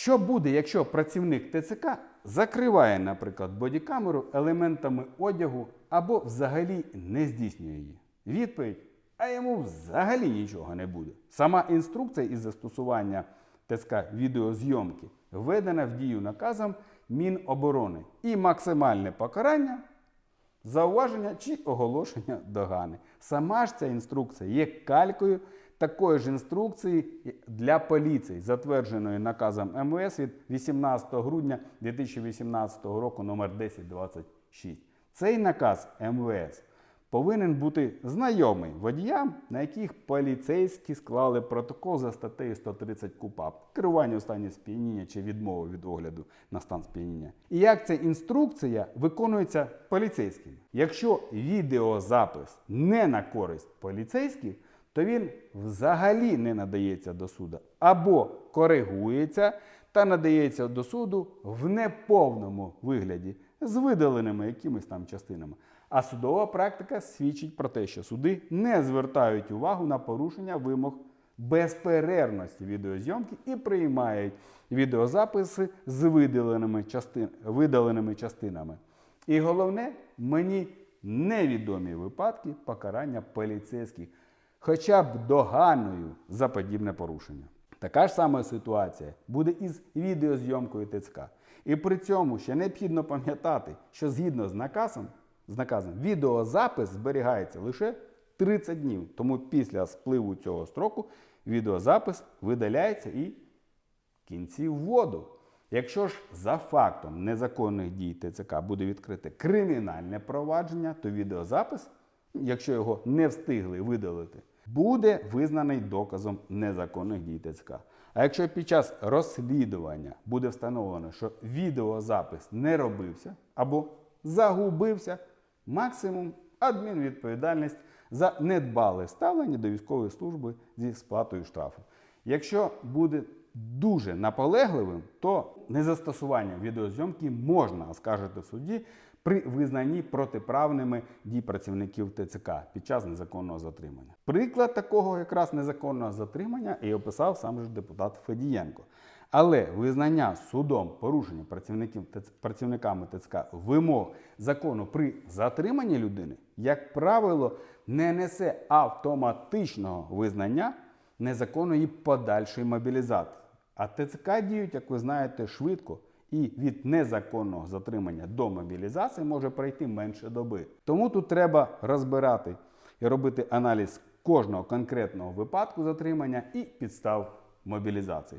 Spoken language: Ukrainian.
Що буде, якщо працівник ТЦК закриває, наприклад, бодікамеру елементами одягу або взагалі не здійснює її? Відповідь: а йому взагалі нічого не буде. Сама інструкція із застосування ТСК відеозйомки введена в дію наказом Міноборони і максимальне покарання зауваження чи оголошення догани. Сама ж ця інструкція є калькою такої ж інструкції для поліції, затвердженої наказом МВС від 18 грудня 2018 року номер 1026. Цей наказ МВС повинен бути знайомий водіям, на яких поліцейські склали протокол за статтею 130 КУПАП керування у стані сп'яніння чи відмови від огляду на стан сп'яніння. І як ця інструкція виконується поліцейським. Якщо відеозапис не на користь поліцейських, то він взагалі не надається до суду або коригується та надається до суду в неповному вигляді з видаленими якимись там частинами. А судова практика свідчить про те, що суди не звертають увагу на порушення вимог безперервності відеозйомки і приймають відеозаписи з видаленими, частин, видаленими частинами. І головне, мені невідомі випадки покарання поліцейських, хоча б доганою за подібне порушення. Така ж сама ситуація буде із відеозйомкою ТЦК. І при цьому ще необхідно пам'ятати, що згідно з наказом, з наказом відеозапис зберігається лише 30 днів. Тому після спливу цього строку відеозапис видаляється і кінці в воду. Якщо ж за фактом незаконних дій ТЦК буде відкрите кримінальне провадження, то відеозапис, якщо його не встигли видалити, буде визнаний доказом незаконних дій ТЦК. А якщо під час розслідування буде встановлено, що відеозапис не робився або загубився, максимум адмінвідповідальність за недбале ставлення до військової служби зі сплатою штрафу. Якщо буде дуже наполегливим, то незастосування відеозйомки можна оскаржити в суді при визнанні протиправними дій працівників ТЦК під час незаконного затримання. Приклад такого якраз незаконного затримання і описав сам же депутат Федієнко. Але визнання судом порушення працівників працівниками ТЦК вимог закону при затриманні людини, як правило, не несе автоматичного визнання незаконної подальшої мобілізації. А ТЦК діють, як ви знаєте, швидко. І від незаконного затримання до мобілізації може пройти менше доби. Тому тут треба розбирати і робити аналіз кожного конкретного випадку затримання і підстав мобілізації.